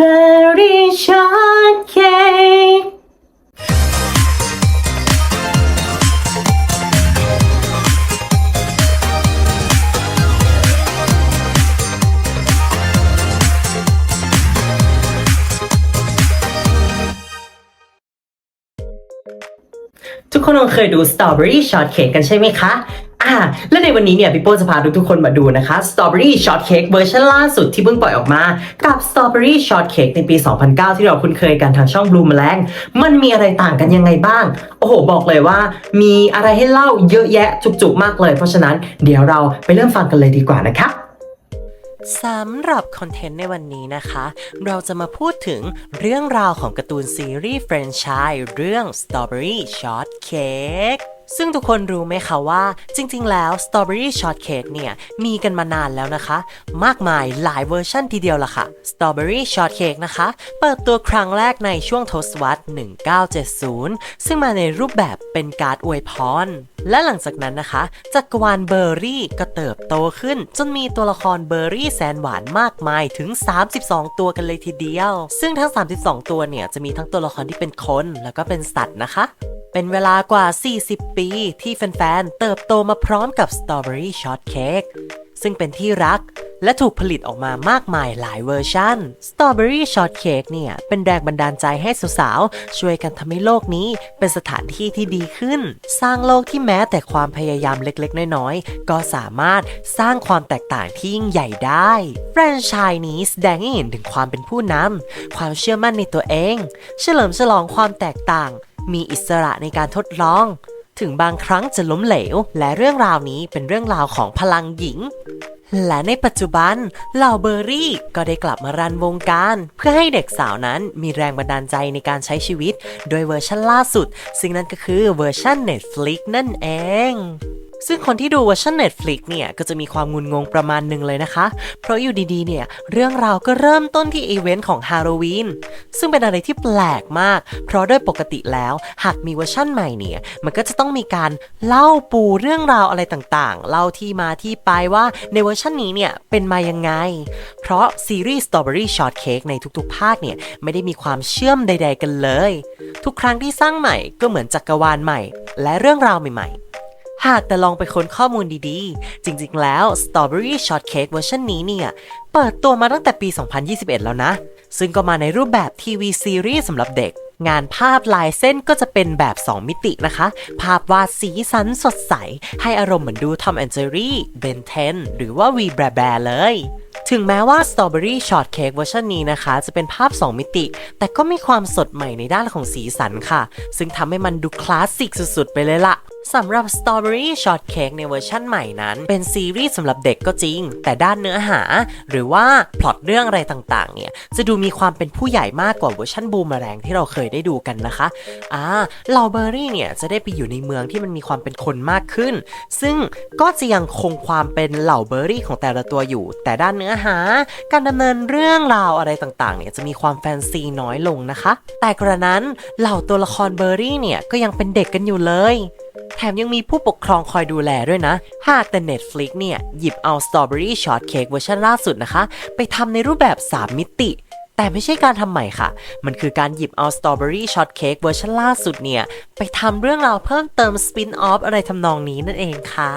Berry Shortcake ทุกคนคงเคยดู Strawberry Shortcake กันใช่ไหมคะ อ่าและในวันนี้เนี่ยพี่โป้จะพาทุกๆคนมาดูนะคะ Strawberry Shortcake เวอร์ชันล่าสุดที่เพิ่งปล่อยออกมา กับ Strawberry Shortcake ในปี 2009 ที่เราคุ้นเคยกันทางช่อง Blue แมลงมันมีอะไรต่างกันยังไงบ้าง โอ้โห บอกเลยว่า มีอะไรให้เล่าเยอะแยะจุกๆมากเลย เพราะฉะนั้นเดี๋ยวเราไปเริ่มฟังกันเลยดีกว่านะคะสำหรับคอนเทนต์ในวันนี้นะคะ เราจะมาพูดถึงเรื่องราวของการ์ตูนซีรีส์แฟรนไชส์เรื่อง Strawberry Shortcake ซึ่งทุกคนรู้ไหมคะว่าจริงๆ แล้ว Strawberry Shortcake เนี่ยมีกันมานานแล้วนะคะ มากมายหลายเวอร์ชันทีเดียวล่ะค่ะ Strawberry Shortcake นะคะ เปิดตัวครั้งแรกในช่วงทศวรรษ 1970 ซึ่งมาในรูปแบบเป็นการ์ดอวยพร และหลังจากนั้นนะคะจักรวาลเบอร์รี่ก็เติบโตขึ้น จนมีตัวละครเบอร์รี่แสนหวานมากมายถึง 32 ตัวกันเลยทีเดียว ซึ่งทั้ง 32 ตัวเนี่ยจะมีทั้งตัวละครที่เป็นคนแล้วก็เป็นสัตว์นะคะเป็นเวลากว่า 40 ปีที่แฟนๆ เติบโตมาพร้อมกับ Strawberry Shortcake ซึ่งเป็นที่รักและถูกผลิตออกมามากมายหลายเวอร์ชัน Strawberry Shortcake เนี่ย เป็นแรงบันดาลใจให้สาวๆ ช่วยกันทำให้โลกนี้เป็นสถานที่ที่ดีขึ้น สร้างโลกที่แม้แต่ความพยายามเล็กๆ น้อยๆ ก็สามารถสร้างความแตกต่างที่ยิ่งใหญ่ได้แฟรนไชส์นี้แสดงให้เห็นถึงความเป็นผู้นำความเชื่อมั่นในตัวเอง เฉลิมฉลองความแตกต่าง มีอิสระในการทดลอง ถึงบางครั้งจะล้มเหลว และเรื่องราวนี้เป็นเรื่องราวของพลังหญิง และในปัจจุบันเหล่าเบอร์รี่ก็ได้กลับมารันวงการ เพื่อให้เด็กสาวนั้นมีแรงบันดาลใจในการใช้ชีวิต โดยเวอร์ชันล่าสุด ซึ่งนั่นก็คือเวอร์ชัน Netflix นั่นเอง ซึ่งคนที่ดูเวอร์ชัน Netflix เนี่ย ก็จะมีความงุนงงประมาณหนึ่งเลยนะคะ เพราะอยู่ดีๆ เนี่ย เรื่องราวก็เริ่มต้นที่อีเวนต์ของฮาโลวีนซึ่งเป็นอะไรที่แปลกมาก เพราะโดยปกติแล้ว หากมีเวอร์ชั่นใหม่เนี่ย มันก็จะต้องมีการเล่าปูเรื่องราวอะไรต่างๆ เล่าที่มาที่ไปว่าในเวอร์ชันนี้เนี่ยเป็นมายังไง เพราะซีรีส์ Strawberry Shortcake ในทุกๆ ภาคเนี่ยไม่ได้มีความเชื่อมใด ๆ กันเลย ทุกครั้งที่สร้างใหม่ก็เหมือนจักรวาลใหม่ และเรื่องราวใหม่ๆ หากแต่ลองไปค้นข้อมูลดีๆ จริงๆ แล้ว Strawberry Shortcake เวอร์ชันนี้เนี่ย เปิดตัวมาตั้งแต่ปี 2021 แล้วนะ ซึ่งก็มาในรูปแบบทีวีซีรีส์สำหรับเด็ก งานภาพลายเส้นก็จะเป็นแบบ 2 มิตินะคะ ภาพวาดสีสันสดใส ให้อารมณ์เหมือนดู Tom and Jerry Ben 10หรือว่า We Bear Bear เลยถึงแม้ว่า Strawberry Shortcake เวอร์ชันนี้นะคะ จะเป็นภาพ 2 มิติ แต่ก็มีความสดใหม่ในด้านของสีสันค่ะ ซึ่งทำให้มันดูคลาสสิกสุดๆ ไปเลยล่ะสำหรับ Strawberry Shortcake ในเวอร์ชันใหม่นั้น เป็นซีรีส์สำหรับเด็กก็จริง แต่ด้านเนื้อหา หรือว่าพล็อตเรื่องอะไรต่างๆ เนี่ย จะดูมีความเป็นผู้ใหญ่มากกว่าเวอร์ชันบูมแมลงที่เราเคยได้ดูกันนะคะอ่าเหล่าเบอร์รี่เนี่ย จะได้ไปอยู่ในเมืองที่มันมีความเป็นคนมากขึ้น ซึ่งก็จะยังคงความเป็นเหล่าเบอร์รี่ของแต่ละตัวอยู่ แต่ด้านเนื้อหา การดำเนินเรื่องราวอะไรต่างๆ เนี่ยจะมีความแฟนซีน้อยลงนะคะ แต่กระนั้นเหล่าตัวละครเบอร์รี่เนี่ยก็ยังเป็นเด็กกันอยู่เลย แถมยังมีผู้ปกครองคอยดูแลด้วยนะ หากแต่ Netflix เนี่ย หยิบเอา Strawberry Shortcake เวอร์ชันล่าสุดนะคะ ไปทำในรูปแบบ 3 มิติแต่ไม่ใช่การทำใหม่ค่ะ มันคือการหยิบเอา Strawberry Shortcake เวอร์ชันล่าสุดเนี่ย ไปทำเรื่องราวเพิ่มเติมสปินออฟอะไรทำนองนี้นั่นเองค่ะ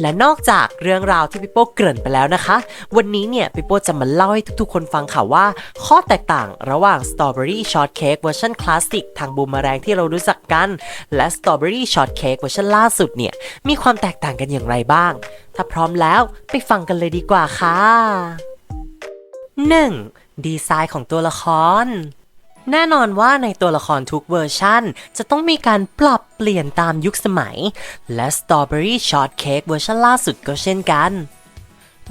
และนอกจากเรื่องราวที่พี่โป้เกริ่นไปแล้วนะคะ วันนี้เนี่ยพี่โป้จะมาเล่าให้ทุกๆ คนฟังค่ะว่า ข้อแตกต่างระหว่าง Strawberry Shortcake เวอร์ชันคลาสสิกทางบูมแมลงที่เรารู้จักกัน และ Strawberry Shortcake เวอร์ชันล่าสุดเนี่ย มีความแตกต่างกันอย่างไรบ้าง ถ้าพร้อมแล้วไปฟังกันเลยดีกว่าค่ะ 1. ดีไซน์ของตัวละคร แน่นอนว่าในตัวละครทุกเวอร์ชันจะต้องมีการปรับเปลี่ยนตามยุคสมัย และ Strawberry Shortcake เวอร์ชันล่าสุดก็เช่นกัน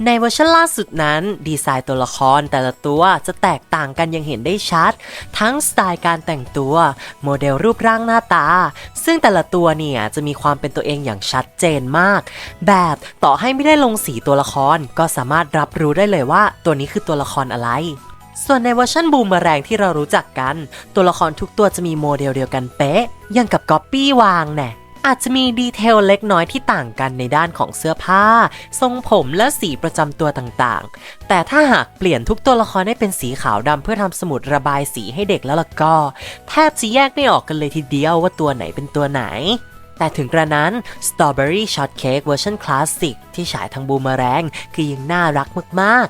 ในเวอร์ชันล่าสุดนั้น ดีไซน์ตัวละครแต่ละตัวจะแตกต่างกันอย่างเห็นได้ชัด ทั้งสไตล์การแต่งตัว โมเดลรูปร่างหน้าตา ซึ่งแต่ละตัวเนี่ยจะมีความเป็นตัวเองอย่างชัดเจนมาก แบบต่อให้ไม่ได้ลงสีตัวละครก็สามารถรับรู้ได้เลยว่า ตัวนี้คือตัวละครอะไร ส่วนในเวอร์ชันบูมเมแรงที่เรารู้จักกัน ตัวละครทุกตัวจะมีโมเดลเดียวกันเป๊ะยังกับก๊อปปี้วางแน่อาจจะมีดีเทลเล็กน้อยที่ต่างกันในด้านของเสื้อผ้า ทรงผมและสีประจำตัวต่างๆ แต่ถ้าหากเปลี่ยนทุกตัวละครให้เป็นสีขาวดำเพื่อทำสมุดระบายสีให้เด็กแล้วล่ะก็ แทบจะแยกไม่ออกกันเลยทีเดียวว่าตัวไหนเป็นตัวไหน แต่ถึงกระนั้น Strawberry Shortcake เวอร์ชันคลาสสิกที่ฉายทางบูมเมแรงคือยังน่ารักมาก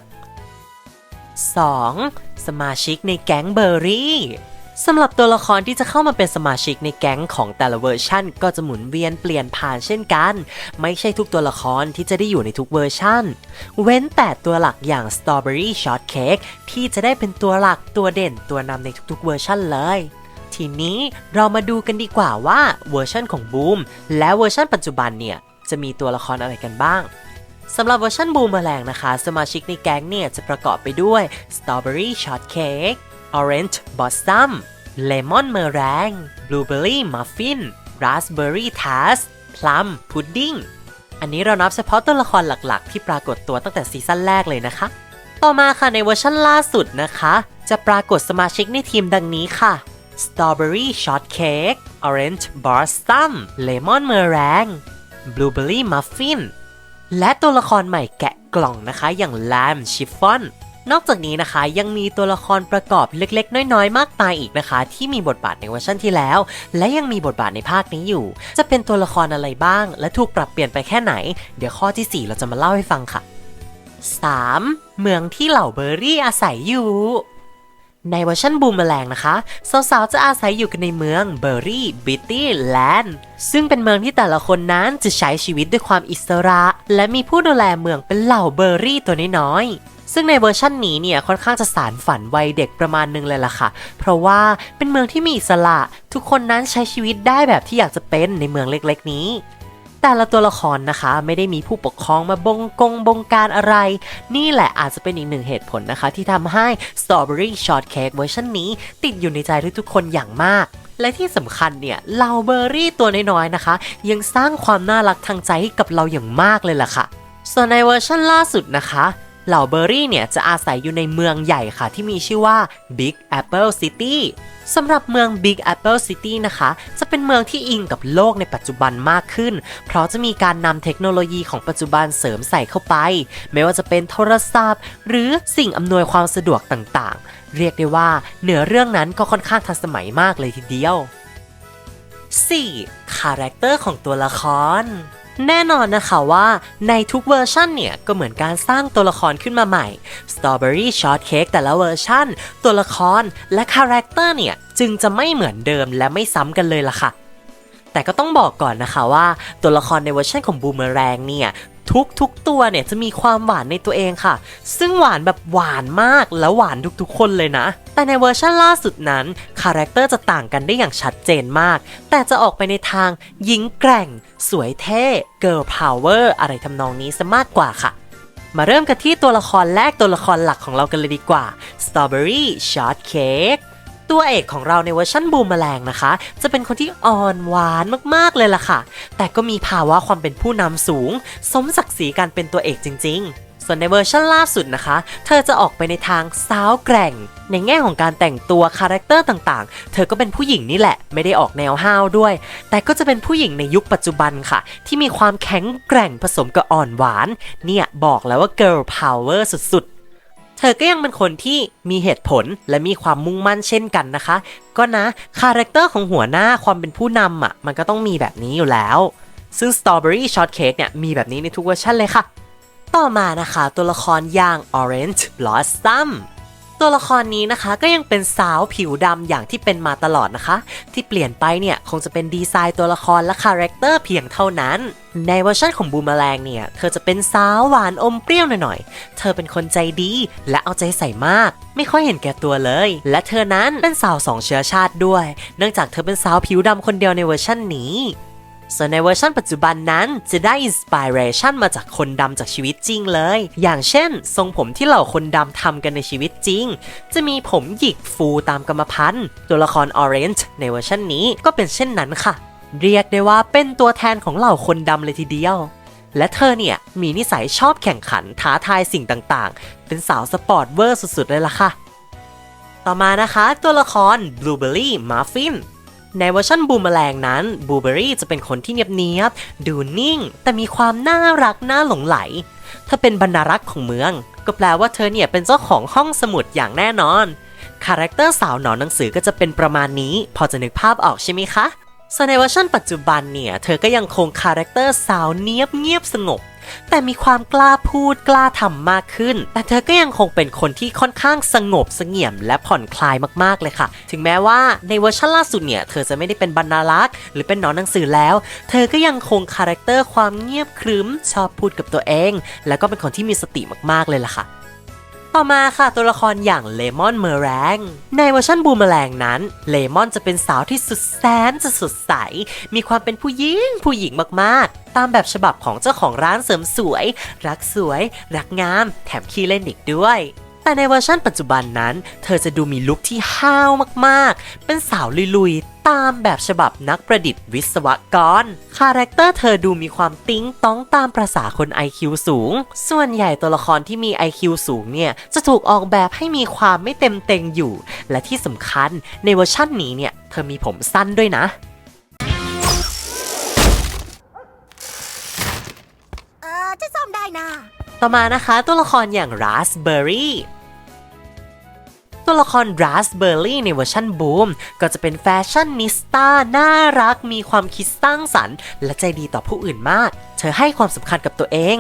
2. สมาชิกในแก๊งเบอร์รี่สำหรับตัวละครที่จะเข้ามาเป็นสมาชิกในแก๊งของแต่ละเวอร์ชันก็จะหมุนเวียนเปลี่ยนผ่านเช่นกัน ไม่ใช่ทุกตัวละครที่จะได้อยู่ในทุกเวอร์ชันเว้นแต่ตัวหลักอย่าง Strawberry Shortcake ที่จะได้เป็นตัวหลักตัวเด่นตัวนำในทุกๆเวอร์ชันเลย ทีนี้เรามาดูกันดีกว่าว่าเวอร์ชันของบูมและเวอร์ชันปัจจุบันเนี่ยจะมีตัวละครอะไรกันบ้าง สำหรับเวอร์ชันบูมแมลงนะคะ สมาชิกในแก๊งเนี่ยจะประกอบไปด้วย Strawberry Shortcake Orange Blossom Lemon Meringue Blueberry Muffin Raspberry Tart Plum Pudding อันนี้เรานับเฉพาะตัวละครหลักๆ ที่ปรากฏตัวตั้งแต่ซีซั่นแรกเลยนะคะ ต่อมาค่ะในเวอร์ชันล่าสุดนะคะ จะปรากฏสมาชิกในทีมดังนี้ค่ะ Strawberry Shortcake Orange Blossom Lemon Meringue Blueberry Muffin และตัวละครใหม่แกะกล่องนะคะอย่าง Lamb Chiffon นอกจากนี้นะคะยังมีตัวละครประกอบเล็กๆ น้อยๆ มากมายอีกนะคะ ที่มีบทบาทในเวอร์ชันที่แล้ว และยังมีบทบาทในภาคนี้อยู่ จะเป็นตัวละครอะไรบ้าง และถูกปรับเปลี่ยนไปแค่ไหน เดี๋ยวข้อที่ 4 เราจะมาเล่าให้ฟังค่ะ 3. เมืองที่เหล่าเบอร์รี่อาศัยอยู่ ในเวอร์ชันบูมแมลงนะคะ สาวๆ จะอาศัยอยู่กันในเมืองเบอร์รี่บิตตี้แลนด์ซึ่งเป็นเมืองที่แต่ละคนนั้นจะใช้ชีวิตด้วยความอิสระ และมีผู้ดูแลเมืองเป็นเหล่าเบอร์รี่ตัวน้อยๆซึ่งในเวอร์ชันนี้เนี่ยค่อนข้างจะสารฝันวัยเด็กประมาณนึงเลยล่ะค่ะ เพราะว่าเป็นเมืองที่มีอิสระ ทุกคนนั้นใช้ชีวิตได้แบบที่อยากจะเป็นในเมืองเล็กๆนี้ แต่ละตัวละครนะคะไม่ได้มีผู้ปกครองมาบงกงบงการอะไร นี่แหละอาจจะเป็นอีกหนึ่งเหตุผลนะคะ ที่ทำให้ Strawberry Shortcake เวอร์ชันนี้ ติดอยู่ในใจทุกๆคนอย่างมากและที่สำคัญเนี่ยเหล่าเบอร์รี่ตัวน้อยๆนะคะ ยังสร้างความน่ารักทางใจให้กับเราอย่างมากเลยล่ะค่ะ ส่วนในเวอร์ชันล่าสุดนะคะ เหล่าเบอร์รี่เนี่ยจะอาศัยอยู่ในเมืองใหญ่ค่ะ ที่มีชื่อว่า Big Apple City สำหรับเมือง Big Apple City นะคะ จะเป็นเมืองที่อิงกับโลกในปัจจุบันมากขึ้น เพราะจะมีการนำเทคโนโลยีของปัจจุบันเสริมใส่เข้าไป ไม่ว่าจะเป็นโทรศัพท์ หรือสิ่งอำนวยความสะดวกต่างๆ เรียกได้ว่าเหนือเรื่องนั้นก็ค่อนข้างทันสมัยมากเลยทีเดียว 4. คาแรคเตอร์ของตัวละคร แน่นอนนะคะว่าในทุกเวอร์ชันเนี่ย ก็เหมือนการสร้างตัวละครขึ้นมาใหม่ Strawberry Shortcake แต่ละเวอร์ชันตัวละครและคาแรคเตอร์เนี่ย จึงจะไม่เหมือนเดิมและไม่ซ้ำกันเลยล่ะค่ะแต่ก็ต้องบอกก่อนนะคะว่า ตัวละครในเวอร์ชันของบูมเมอแรงเนี่ย ทุกทุกตัวเนี่ยจะมีความหวานในตัวเองค่ะ ซึ่งหวานแบบหวานมากและหวานทุกๆ คนเลยนะ แต่ในเวอร์ชันล่าสุดนั้นคาแรคเตอร์จะต่างกันได้อย่างชัดเจนมาก แต่จะออกไปในทางหญิงแกร่ง สวยเท่ girl power อะไรทำนองนี้ซะมากกว่าค่ะมาเริ่มกันที่ตัวละครแรกตัวละครหลักของเรากันเลยดีกว่า Strawberry Shortcake ตัวเอกของเราในเวอร์ชันบูมแมลงนะคะ จะเป็นคนที่อ่อนหวานมากๆเลยล่ะค่ะ แต่ก็มีภาวะความเป็นผู้นำสูง สมศักดิ์ศรีการเป็นตัวเอกจริง ๆส่วนในเวอร์ชันล่าสุดนะคะ เธอจะออกไปในทางสาวแกร่ง ในแง่ของการแต่งตัวคาแรคเตอร์ต่างๆ เธอก็เป็นผู้หญิงนี่แหละ ไม่ได้ออกแนวห้าวด้วย แต่ก็จะเป็นผู้หญิงในยุคปัจจุบันค่ะ ที่มีความแข็งแกร่งผสมกับอ่อนหวาน เนี่ย บอกแล้วว่า girl power สุดๆ เธอก็ยังเป็นคนที่มีเหตุผลและมีความมุ่งมั่นเช่นกันนะคะ ก็นะคาแรคเตอร์ของหัวหน้าความเป็นผู้นำอะมันก็ต้องมีแบบนี้อยู่แล้ว ซึ่ง Strawberry Shortcake เนี่ยมีแบบนี้ในทุกเวอร์ชันเลยค่ะ ต่อมานะคะ ตัวละครอย่าง Orange Blossom ตัวละครนี้นะคะก็ยังเป็นสาวผิวดำอย่างที่เป็นมาตลอดนะคะ ที่เปลี่ยนไปเนี่ยคงจะเป็นดีไซน์ตัวละครและคาแรคเตอร์เพียงเท่านั้นในเวอร์ชันของบูมแมลงเนี่ย เธอจะเป็นสาวหวานอมเปรี้ยวหน่อยๆ เธอเป็นคนใจดีและเอาใจใส่มาก ไม่ค่อยเห็นแก่ตัวเลย และเธอนั้นเป็นสาวสองเชื้อชาติด้วย เนื่องจากเธอเป็นสาวผิวดำคนเดียวในเวอร์ชันนี้ ส่วนในเวอร์ชันปัจจุบันนั้นจะได้อินสปิเรชันมาจากคนดำจากชีวิตจริงเลย อย่างเช่น ทรงผมที่เหล่าคนดำทำกันในชีวิตจริง จะมีผมหยิกฟูตามกรรมพันธุ์ ตัวละคร Orange ในเวอร์ชันนี้ก็เป็นเช่นนั้นค่ะ เรียกได้ว่าเป็นตัวแทนของเหล่าคนดำเลยทีเดียว และเธอเนี่ยมีนิสัยชอบแข่งขันท้าทายสิ่งต่างๆ เป็นสาวสปอร์ตเวอร์สุดๆเลยล่ะค่ะ ต่อมานะคะ ตัวละคร Blueberry Muffin ในเวอร์ชันบูมแมลงนั้นบูเบอรี่จะเป็นคนที่เนียบๆดูนิ่ง แต่มีความน่ารักน่าหลงไหล ถ้าเป็นบรรณารักษ์ของเมือง ก็แปลว่าเธอเนี่ยเป็นเจ้าของห้องสมุดอย่างแน่นอน คาแรคเตอร์สาวหนอนหนังสือก็จะเป็นประมาณนี้ พอจะนึกภาพออกใช่ไหมคะส่วนในเวอร์ชันปัจจุบันเนี่ย เธอก็ยังคงคาแรคเตอร์สาวเนียบเงียบสงบ แต่มีความกล้าพูดกล้าทำมากขึ้น แต่เธอก็ยังคงเป็นคนที่ค่อนข้างสงบเสงี่ยมและผ่อนคลายมากๆเลยค่ะ ถึงแม้ว่าในเวอร์ชันล่าสุดเนี่ย เธอจะไม่ได้เป็นบรรณารักษ์หรือเป็นหนอนหนังสือแล้ว เธอก็ยังคงคาแรคเตอร์ความเงียบครึ้มชอบพูดกับตัวเอง แล้วก็เป็นคนที่มีสติมากๆเลยล่ะค่ะ ต่อมาค่ะตัวละครอย่างเลมอนเมอร์แรงในเวอร์ชันบูมแมลงนั้น เลมอนจะเป็นสาวที่สุดแสนจะสดใส มีความเป็นผู้หญิงผู้หญิงมากๆ ตามแบบฉบับของเจ้าของร้านเสริมสวย รักสวย รักงาม แถมขี้เล่นอีกด้วย แต่ในเวอร์ชันปัจจุบันนั้น เธอจะดูมีลุคที่ห้าวมากๆ เป็นสาวลุยๆตามแบบฉบับนักประดิษฐ์วิศวกร คาแรคเตอร์เธอดูมีความติ้งต้องตามประษาคน IQ สูง ส่วนใหญ่ตัวละครที่มี IQ สูงเนี่ย จะถูกออกแบบให้มีความไม่เต็มเต็งอยู่ และที่สำคัญในเวอร์ชันนี้เนี่ย เธอมีผมสั้นด้วยนะเออจะซ่อมได้นะต่อมานะคะตัวละครอย่าง Raspberry ตัวละคร Raspberry ในเวอร์ชันบูมก็จะเป็นแฟชั่นนิสต้าน่ารักมีความคิดสร้างสรรค์ และใจดีต่อผู้อื่นมาก เธอให้ความสำคัญกับตัวเอง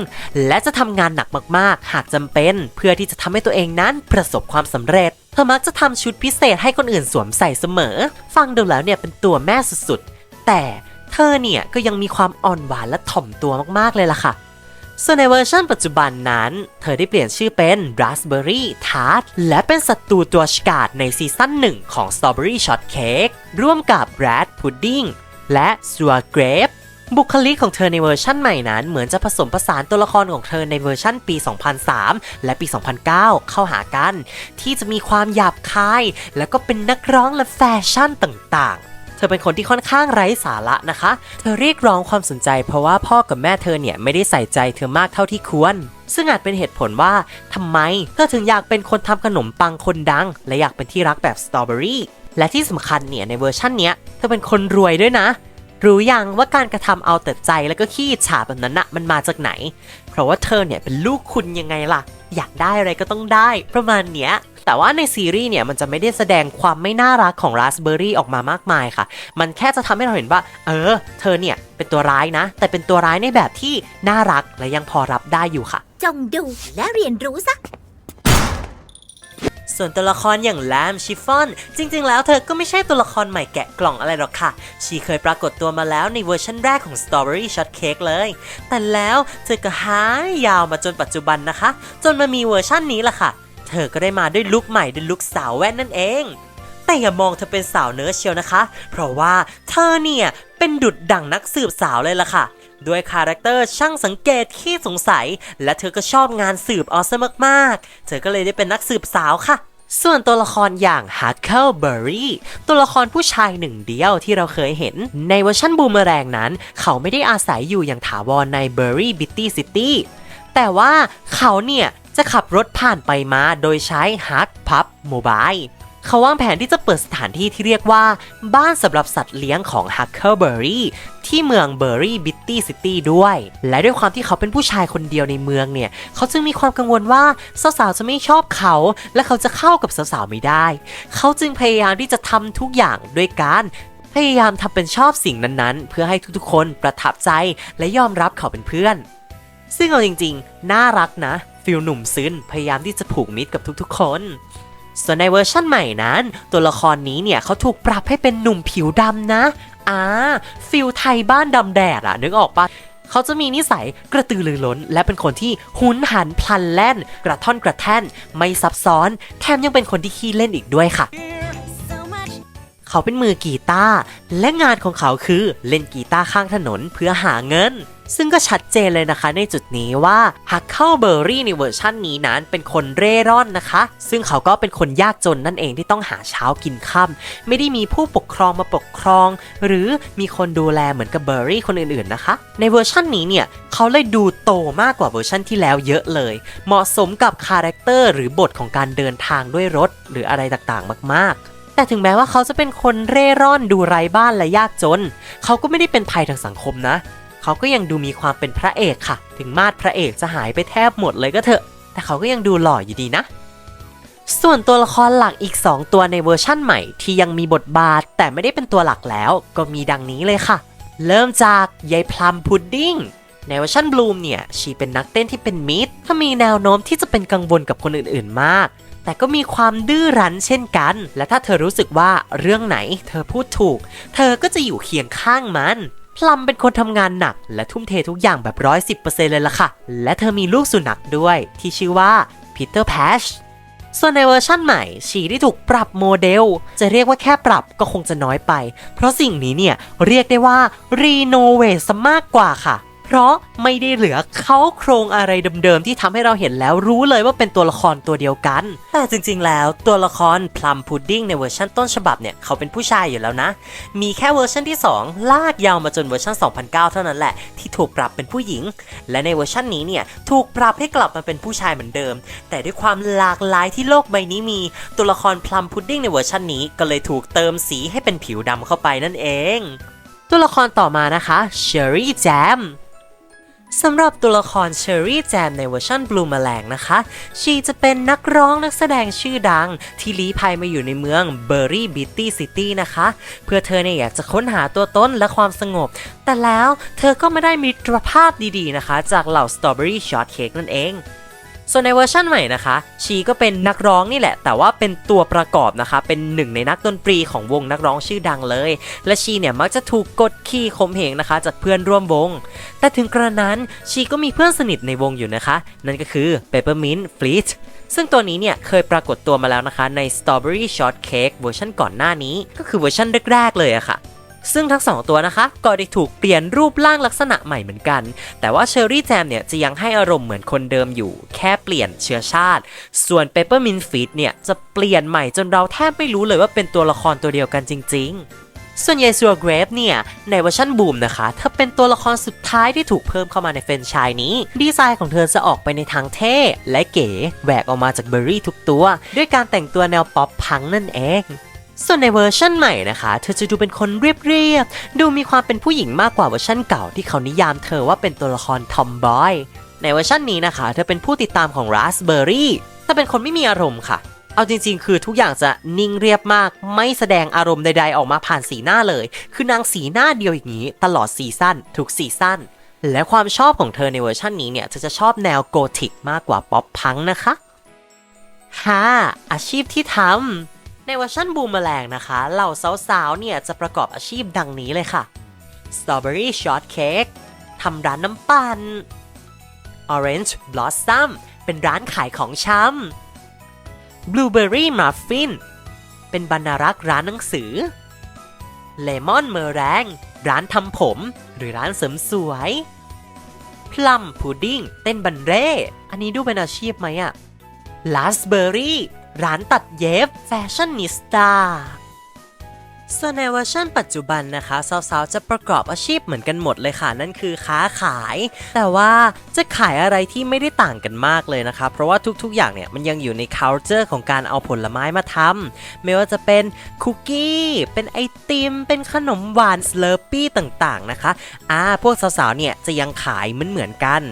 และจะทำงานหนักมากๆ หากจำเป็นเพื่อที่จะทำให้ตัวเองนั้นประสบความสำเร็จ เธอมักจะทำชุดพิเศษให้คนอื่นสวมใส่เสมอ ฟังดูแล้วเนี่ยเป็นตัวแม่สุดๆแต่เธอเนี่ยก็ยังมีความอ่อนหวานและถ่อมตัวมากๆเลยล่ะค่ะ ส่วนในเวอร์ชันปัจจุบันนั้น เธอได้เปลี่ยนชื่อเป็น Raspberry Tart และเป็นศัตรูตัวฉกาจในซีซั่นหนึ่งของ Strawberry Shortcake ร่วมกับ Rat Pudding และ s u a Grape บุคลิกของเธอในเวอร์ชั่นใหม่นั้น เหมือนจะผสมผสานตัวละครของเธอในเวอร์ชั่นปี 2003 และปี 2009 เข้าหากัน ที่จะมีความหยาบคาย แล้วก็เป็นนักร้องและแฟชั่นต่าง เธอเป็นคนที่ค่อนข้างไร้สาระนะคะ เธอเรียกร้องความสนใจเพราะว่าพ่อกับแม่เธอเนี่ยไม่ได้ใส่ใจเธอมากเท่าที่ควร ซึ่งอาจเป็นเหตุผลว่าทำไมเธอถึงอยากเป็นคนทำขนมปังคนดัง และอยากเป็นที่รักแบบสตรอเบอรี่และที่สำคัญเนี่ยในเวอร์ชั่นเนี้ยเธอเป็นคนรวยด้วยนะ รู้ยังว่าการกระทำเอาแต่ใจแล้วก็ขี้ฉาแบบนั้นนะมันมาจากไหน เพราะว่าเธอเนี่ยเป็นลูกคุณยังไงล่ะ อยากได้อะไรก็ต้องได้ ประมาณเนี้ย แต่ว่าในซีรีส์เนี่ยมันจะไม่ได้แสดงความไม่น่ารักของราสเบอร์รี่ออกมามากมายค่ะ มันแค่จะทำให้เราเห็นว่า เออ เธอเนี่ยเป็นตัวร้ายนะ แต่เป็นตัวร้ายในแบบที่น่ารักและยังพอรับได้อยู่ค่ะ จงดูและเรียนรู้ซะส่วนตัวละครอย่างแลมชิฟฟอน จริง ๆ แล้วเธอก็ไม่ใช่ตัวละครใหม่แกะกล่องอะไรหรอกค่ะ ชีเคยปรากฏตัวมาแล้วในเวอร์ชันแรกของ Strawberry Shortcake เลย แต่แล้วเธอก็หายยาวมาจนปัจจุบันนะคะ จนมามีเวอร์ชันนี้ล่ะค่ะ เธอก็ได้มาด้วยลุคใหม่ด้วยลุคสาวแว่นนั่นเอง แต่อย่ามองเธอเป็นสาวเนื้อเชียวนะคะ เพราะว่าเธอเนี่ยเป็นดุดดั่งนักสืบสาวเลยล่ะค่ะด้วยคาแรคเตอร์ช่างสังเกตขี้สงสัย และเธอก็ชอบงานสืบออสมากๆ เธอก็เลยได้เป็นนักสืบสาวค่ะ ส่วนตัวละครอย่าง Huckleberry ตัวละครผู้ชายหนึ่งเดียวที่เราเคยเห็น ในเวอร์ชันบูมเมแรงนั้น เขาไม่ได้อาศัยอยู่อย่างถาวรใน Berry Bitty City แต่ว่าเขาเนี่ย จะขับรถผ่านไปมาโดยใช้ Hard Pub Mobile เขาวางแผนที่จะเปิดสถานที่ที่เรียกว่า บ้านสำหรับสัตว์เลี้ยงของ Huckleberry ที่เมือง Berry Bitty City ด้วย และด้วยความที่เขาเป็นผู้ชายคนเดียวในเมืองเนี่ย เขาจึงมีความกังวลว่าสาวๆจะไม่ชอบเขา และเขาจะเข้ากับสาวๆไม่ได้ เขาจึงพยายามที่จะทำทุกอย่างด้วยการพยายามทำเป็นชอบสิ่งนั้นๆ เพื่อให้ทุกๆ คนประทับใจและยอมรับเขาเป็นเพื่อน ซึ่งเอาจริงๆ น่ารักนะ ฟิลหนุ่มซึ้นพยายามที่จะผูกมิตรกับทุกๆ คน ส่วนในเวอร์ชั่นใหม่นั้น ตัวละครนี้เนี่ยเขาถูกปรับให้เป็นหนุ่มผิวดำนะอ่าฟิลไทยบ้านดำแดดอะนึกออกปะเขาจะมีนิสัยกระตือรือร้น และเป็นคนที่หุนหันพลันแล่น กระท่อนกระแท่น ไม่ซับซ้อน แถมยังเป็นคนที่ขี้เล่นอีกด้วยค่ะ so เขาเป็นมือกีตาร์และงานของเขาคือเล่นกีตาร์ข้างถนนเพื่อหาเงิน ซึ่งก็ชัดเจนเลยนะคะในจุดนี้ว่าฮักเข้าเบอร์รี่ในเวอร์ชั่นนี้นั้นเป็นคนเร่ร่อนนะคะ ซึ่งเขาก็เป็นคนยากจนนั่นเองที่ต้องหาเช้ากินค่ำไม่ได้มีผู้ปกครองมาปกครอง หรือมีคนดูแลเหมือนกับเบอร์รี่คนอื่นๆนะคะ ในเวอร์ชั่นนี้เนี่ยเขาเลยดูโตมากกว่าเวอร์ชั่นที่แล้วเยอะเลย เหมาะสมกับคาแรคเตอร์หรือบทของการเดินทางด้วยรถ หรืออะไรต่างๆ มากๆแต่ถึงแม้ว่าเขาจะเป็นคนเร่ร่อนดูไร้บ้านและยากจน เขาก็ไม่ได้เป็นภัยทางสังคมนะ เขาก็ยังดูมีความเป็นพระเอกค่ะ ถึงมาดพระเอกจะหายไปแทบหมดเลยก็เถอะ แต่เขาก็ยังดูหล่ออยู่ดีนะ ส่วนตัวละครหลักอีก 2 ตัวในเวอร์ชั่นใหม่ ที่ยังมีบทบาท แต่ไม่ได้เป็นตัวหลักแล้ว ก็มีดังนี้เลยค่ะ เริ่มจากยายพลัมพุดดิ้งในเวอร์ชันบลูมเนี่ยชีเป็นนักเต้นที่เป็นมิตรถ้ามีแนวโน้มที่จะเป็นกังวลกับคนอื่นๆมาก แต่ก็มีความดื้อรั้นเช่นกัน และถ้าเธอรู้สึกว่าเรื่องไหนเธอพูดถูก เธอก็จะอยู่เคียงข้างมัน พลัมเป็นคนทำงานหนัก และทุ่มเททุกอย่างแบบร้อยสิบเปอร์เซ็นต์เลยล่ะค่ะ และเธอมีลูกสุนัขด้วย ที่ชื่อว่าพีเตอร์แพชส่วนในเวอร์ชั่นใหม่ชีที่ถูกปรับโมเดล จะเรียกว่าแค่ปรับก็คงจะน้อยไป เพราะสิ่งนี้เนี่ย เรียกได้ว่ารีโนเวทซะมากกว่าค่ะ เพราะไม่ได้เหลือเขาโครงอะไรเดิมๆที่ทำให้เราเห็นแล้วรู้เลยว่าเป็นตัวละครตัวเดียวกัน แต่จริงๆแล้วตัวละครพลัมพุดดิ้งในเวอร์ชันต้นฉบับเนี่ยเขาเป็นผู้ชายอยู่แล้วนะ มีแค่เวอร์ชันที่ 2 ลากยาวมาจนเวอร์ชัน2009 เท่านั้นแหละที่ถูกปรับเป็นผู้หญิง และในเวอร์ชันนี้เนี่ยถูกปรับให้กลับมาเป็นผู้ชายเหมือนเดิม แต่ด้วยความหลากหลายที่โลกใบนี้มีตัวละครพลัมพุดดิ้งในเวอร์ชันนี้ก็เลยถูกเติมสีให้เป็นผิวดำเข้าไปนั่นเอง ตัวละครต่อมานะคะเชอร์รี่แจม สำหรับตัวละครเชอรี่แจมในเวอร์ชันบลูมแมลงนะคะ ชีจะเป็นนักร้องนักแสดงชื่อดัง ที่ลี้ภัยมาอยู่ในเมืองเบอร์รี่บิตตี้ซิตี้นะคะ เพื่อเธอเนี่ยอยากจะค้นหาตัวตนและความสงบ แต่แล้วเธอก็ไม่ได้มีตรภาพดีๆนะคะ จากเหล่าสตรอเบอรี่ช็อตเค้กนั่นเอง ส่วนในเวอร์ชั่นใหม่นะคะ ชีก็เป็นนักร้องนี่แหละ แต่ว่าเป็นตัวประกอบนะคะ เป็นหนึ่งในนักดนตรีของวงนักร้องชื่อดังเลย และชีเนี่ยมักจะถูกกดขี่ข่มเหงนะคะ จากเพื่อนร่วมวง แต่ถึงกระนั้นชีก็มีเพื่อนสนิทในวงอยู่นะคะ นั่นก็คือ Peppermint Fleet ซึ่งตัวนี้เนี่ยเคยปรากฏตัวมาแล้วนะคะใน Strawberry Shortcake เวอร์ชันก่อนหน้านี้ ก็คือเวอร์ชันแรกๆเลยอะค่ะ ซึ่งทั้งสองตัวนะคะ ก็ได้ถูกเปลี่ยนรูปร่างลักษณะใหม่เหมือนกัน แต่ว่าเชอร์รี่แจมเนี่ยจะยังให้อารมณ์เหมือนคนเดิมอยู่ แค่เปลี่ยนเชื้อชาติ ส่วน Peppermint Feet เนี่ยจะเปลี่ยนใหม่จนเราแทบไม่รู้เลยว่าเป็นตัวละครตัวเดียวกันจริง ๆส่วนเยซัวเกรฟเนี่ย ในเวอร์ชันบูมนะคะ เธอเป็นตัวละครสุดท้ายที่ถูกเพิ่มเข้ามาในแฟรนชายนี้ ดีไซน์ของเธอจะออกไปในทางเท่ และเก๋แหวกออกมาจากเบอร์รี่ทุกตัว ด้วยการแต่งตัวแนวป๊อปพังนั่นเอง ส่วนในเวอร์ชันใหม่นะคะ เธอจะดูเป็นคนเรียบๆดูมีความเป็นผู้หญิงมากกว่าเวอร์ชันเก่าที่เขานิยามเธอว่าเป็นตัวละครทอมบอยในเวอร์ชันนี้นะคะ เธอเป็นผู้ติดตามของ Raspberry แต่เป็นคนไม่มีอารมณ์ค่ะ เอาจริง ๆ คือทุกอย่างจะนิ่งเรียบมาก ไม่แสดงอารมณ์ใดๆออกมาผ่านสีหน้าเลย คือนางสีหน้าเดียวอย่างนี้ ตลอดซีซั่นทุกซีซั่นและความชอบของเธอในเวอร์ชันนี้เนี่ยเธอจะชอบแนวโกธิกมากกว่าป๊อปพังนะคะ 5. อาชีพที่ทำ ในเวอร์ชันบูมแมลงนะคะ เหล่าสาวๆ เนี่ยจะประกอบอาชีพดังนี้เลยค่ะ Strawberry Shortcake ทำร้านน้ำปั่น Orange Blossom เป็นร้านขายของชำ Blueberry Muffin เป็นบรรณารักษ์ร้านหนังสือ Lemon m e r a n g ร้านทำผม หรือร้านเสริมสวย Plum Pudding เต้นบันเร่ อันนี้ดูเป็นอาชีพไหมอะ Raspberry ร้านตัดเย็บแฟชั่นนิสตาส่วนในเวอร์ชันปัจจุบันนะคะ สาวๆ จะประกอบอาชีพเหมือนกันหมดเลยค่ะ นั่นคือค้าขาย แต่ว่าจะขายอะไรที่ไม่ได้ต่างกันมากเลยนะคะ เพราะว่าทุกๆ อย่างเนี่ย มันยังอยู่ใน culture ของการเอาผลไม้มาทำไม่ว่าจะเป็นคุกกี้ เป็นไอติม เป็นขนมหวานสเลอร์ปี้ต่างๆ นะคะอ่าพวกสาวๆ เนี่ย จะยังขายเหมือนๆกัน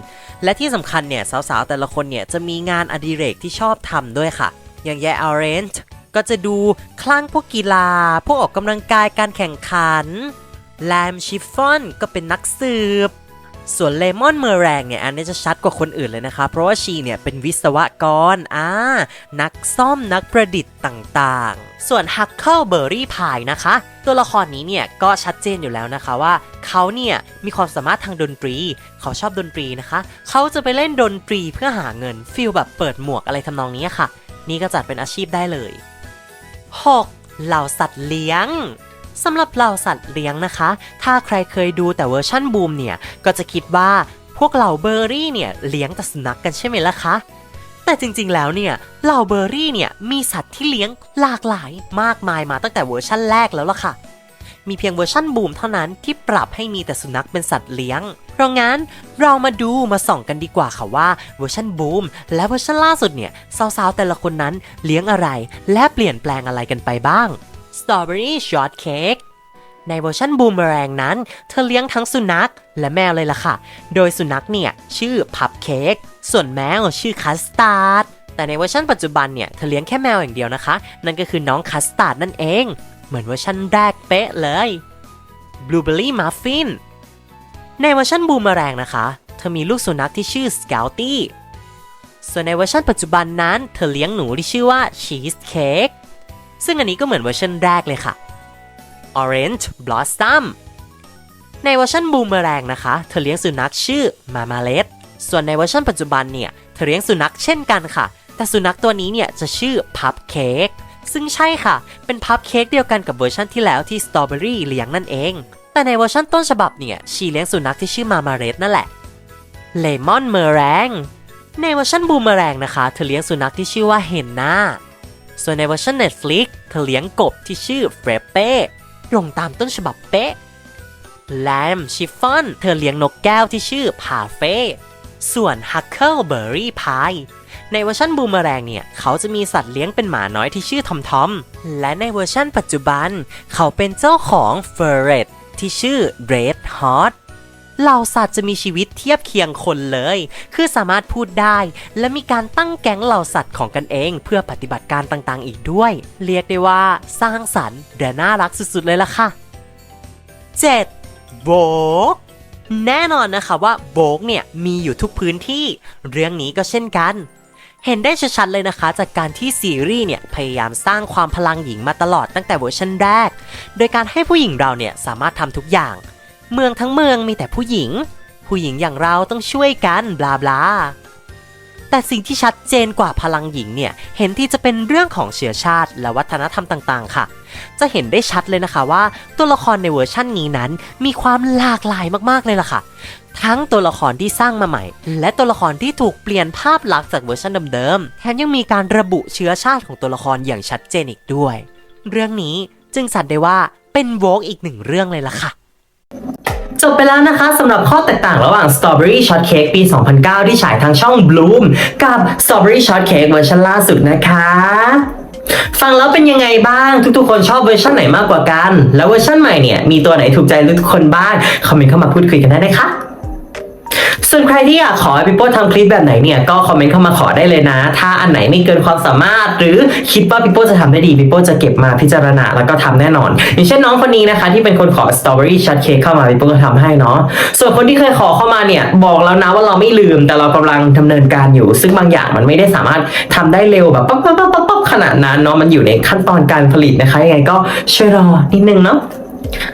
และที่สำคัญเนี่ย สาวๆ แต่ละคนเนี่ย จะมีงานอดิเรกที่ชอบทำด้วยค่ะ อย่างแย o อ r a n g e ก็จะดูคลั่งพวกกีฬา พวกออกกำลังกายการแข่งขัน แลมชิฟฟอนก็เป็นนักสืบ ส่วนเลมอนเมอร์แรงเนี่ย อันนี้จะชัดกว่าคนอื่นเลยนะคะ เพราะว่าชีเนี่ยเป็นวิศวกรอ่านักซ่อมนักประดิษฐ์ต่างๆ ส่วนฮักเคิลเบอร์รี่พายนะคะ ตัวละครนี้เนี่ยก็ชัดเจนอยู่แล้วนะคะว่าเขาเนี่ยมีความสามารถทางดนตรี เขาชอบดนตรีนะคะ เขาจะไปเล่นดนตรีเพื่อหาเงินฟิลแบบเปิดหมวกอะไรทำนองนี้ค่ะ นี่ก็จัดเป็นอาชีพได้เลย 6. เหล่าสัตว์เลี้ยงสำหรับเหล่าสัตว์เลี้ยงนะคะ ถ้าใครเคยดูแต่เวอร์ชั่นบูมเนี่ย ก็จะคิดว่าพวกเหล่าเบอร์รี่เนี่ยเลี้ยงแต่สุนัขกกันใช่ไหมล่ะคะ แต่จริงๆแล้วเนี่ยเหล่าเบอร์รี่เนี่ยมีสัตว์ที่เลี้ยงหลากหลายมากมายมาตั้งแต่เวอร์ชั่นแรกแล้วล่ะค่ะ มีเพียงเวอร์ชั่นบูมเท่านั้นที่ปรับให้มีแต่สุนัขเป็นสัตว์เลี้ยง เพราะงั้นเรามาดูมาส่องกันดีกว่าค่ะว่าเวอร์ชันบูมและเวอร์ชันล่าสุดเนี่ยสาวๆแต่ละคนนั้นเลี้ยงอะไร และเปลี่ยนแปลงอะไรกันไปบ้าง Strawberry Shortcake ในเวอร์ชันบูมเมอแรงนั้น เธอเลี้ยงทั้งสุนัขและแมวเลยล่ะค่ะ โดยสุนัขเนี่ยชื่อพับเค้กส่วนแมวชื่อคัสตาร์ดแต่ในเวอร์ชันปัจจุบันเนี่ยเธอเลี้ยงแค่แมวอย่างเดียวนะคะ นั่นก็คือน้องคัสตาร์ดนั่นเอง เหมือนเวอร์ชันแรกเป๊ะเลย Blueberry Muffin ในเวอร์ชันบูมเมแรงนะคะ เธอมีลูกสุนัขที่ชื่อ Scouty ส่วนในเวอร์ชันปัจจุบันนั้น เธอเลี้ยงหนูที่ชื่อว่า Cheesecake ซึ่งอันนี้ก็เหมือนเวอร์ชันแรกเลยค่ะ Orange Blossom ในเวอร์ชันบูมเมแรงนะคะ เธอเลี้ยงสุนัขชื่อมามาเลตส่วนในเวอร์ชันปัจจุบันเนี่ย เธอเลี้ยงสุนัขเช่นกันค่ะ แต่สุนัขตัวนี้เนี่ยจะชื่อพับเค้กซึ่งใช่ค่ะ เป็นพับเค้กเดียวกันกับเวอร์ชันที่แล้วที่สตรอเบอรี่เลี้ยงนั่นเอง แต่ในเวอร์ชันต้นฉบับเนี่ย ชีเลี้ยงสุนัขที่ชื่อมามาเรตนั่นแหละ เลมอนเมอแรงในเวอร์ชันบูมเมอแรงนะคะ เธอเลี้ยงสุนัขที่ชื่อว่าเฮนนาส่วนในเวอร์ชัน Netflix เธอเลี้ยงกบที่ชื่อเฟรเป้ตรงตามต้นฉบับเป๊ะแลมชิฟฟอนเธอเลี้ยงนกแก้วที่ชื่อพาเฟ่ส่วน Huckleberry Pie ในเวอร์ชันบูมเมอแรงเนี่ย เขาจะมีสัตว์เลี้ยงเป็นหมาน้อยที่ชื่อทอมทอม และในเวอร์ชันปัจจุบัน เขาเป็นเจ้าของ f u r r e t ที่ชื่อ Red Hot เหล่าสัตว์จะมีชีวิตเทียบเคียงคนเลย คือสามารถพูดได้ และมีการตั้งแก๊งเหล่าสัตว์ของกันเอง เพื่อปฏิบัติการต่างๆ อีกด้วย เรียกได้ว่าสร้างสรรค์และน่ารักสุดๆ เลยล่ะค่ะ 7. โบกแน่นอนนะคะว่าโบกเนี่ยมีอยู่ทุกพื้นที่ เรื่องนี้ก็เช่นกัน เห็นได้ชัดๆเลยนะคะจากการที่ซีรีส์เนี่ยพยายามสร้างความพลังหญิงมาตลอดตั้งแต่เวอร์ชันแรก โดยการให้ผู้หญิงเราเนี่ยสามารถทำทุกอย่าง เมืองทั้งเมืองมีแต่ผู้หญิง ผู้หญิงอย่างเราต้องช่วยกันบลาบลาแต่สิ่งที่ชัดเจนกว่าพลังหญิงเนี่ย เห็นที่จะเป็นเรื่องของเชื้อชาติ และวัฒนธรรมต่างๆ ค่ะ จะเห็นได้ชัดเลยนะคะว่า ตัวละครในเวอร์ชั่นนี้นั้นมีความหลากหลายมากๆเลยล่ะค่ะ ทั้งตัวละครที่สร้างมาใหม่ และตัวละครที่ถูกเปลี่ยนภาพลักษณ์จากเวอร์ชันเดิมๆ แถมยังมีการระบุเชื้อชาติของตัวละครอย่างชัดเจนอีกด้วย เรื่องนี้จึงสัตว์ได้ว่าเป็นโวกอีกหนึ่งเรื่องเลยล่ะค่ะ จบไปแล้วนะคะสำหรับข้อแตกต่างระหว่าง Strawberry Shortcake ปี 2009 ที่ฉายทางช่อง Bloom กับ Strawberry Shortcake เวอร์ชันล่าสุดนะคะฟังแล้วเป็นยังไงบ้างทุกๆ คนชอบเวอร์ชันไหนมากกว่ากัน แล้วเวอร์ชันใหม่เนี่ยมีตัวไหนถูกใจทุกคนบ้างคอมเมนต์เข้ามาพูดคุยกันได้นะคะ ส่วนใครที่อยากขอให้พี่โป้ทำคลิปแบบไหนเนี่ยก็คอมเมนต์เข้ามาขอได้เลยนะ ถ้าอันไหนไม่เกินความสามารถ หรือคิดว่าพี่โป้จะทำได้ดีพี่โป้จะเก็บมาพิจารณาแล้วก็ทำแน่นอน อย่างเช่นน้องคนนี้นะคะ ที่เป็นคนขอ strawberry shortcake เข้ามาพี่โป้ก็ทำให้เนาะส่วนคนที่เคยขอเข้ามาเนี่ยบอกแล้วนะว่าเราไม่ลืมแต่เรากำลังดำเนินการอยู่ ซึ่งบางอย่างมันไม่ได้สามารถทำได้เร็วแบบปั๊บปั๊บปั๊บปั๊บปั๊บขนาดนั้นเนาะมันอยู่ในขั้นตอนการผลิตนะคะยังไงก็ช่วยรอนิดนึงเนาะ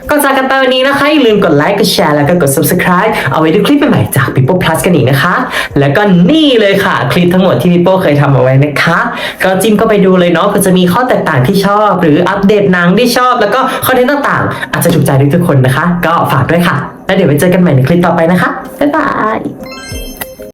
ก่อนจากกันไปวันนี้นะคะ อย่าลืมกดไลค์ กดแชร์ แล้วก็กด subscribe เอาไว้ดูคลิปใหม่ๆจาก People Plus กันอีกนะคะ แล้วก็นี่เลยค่ะ คลิปทั้งหมดที่ People เคยทำเอาไว้นะคะ ก็จิ้มเข้าไปดูเลยเนาะก็จะมีข้อแตกต่างที่ชอบ หรืออัปเดตหนังที่ชอบ แล้วก็คอนเทนต์ต่างๆ อาจจะถูกใจทุกๆคนนะคะ ก็ฝากด้วยค่ะ แล้วเดี๋ยวไปเจอกันใหม่ในคลิปต่อไปนะคะบ๊ายบาย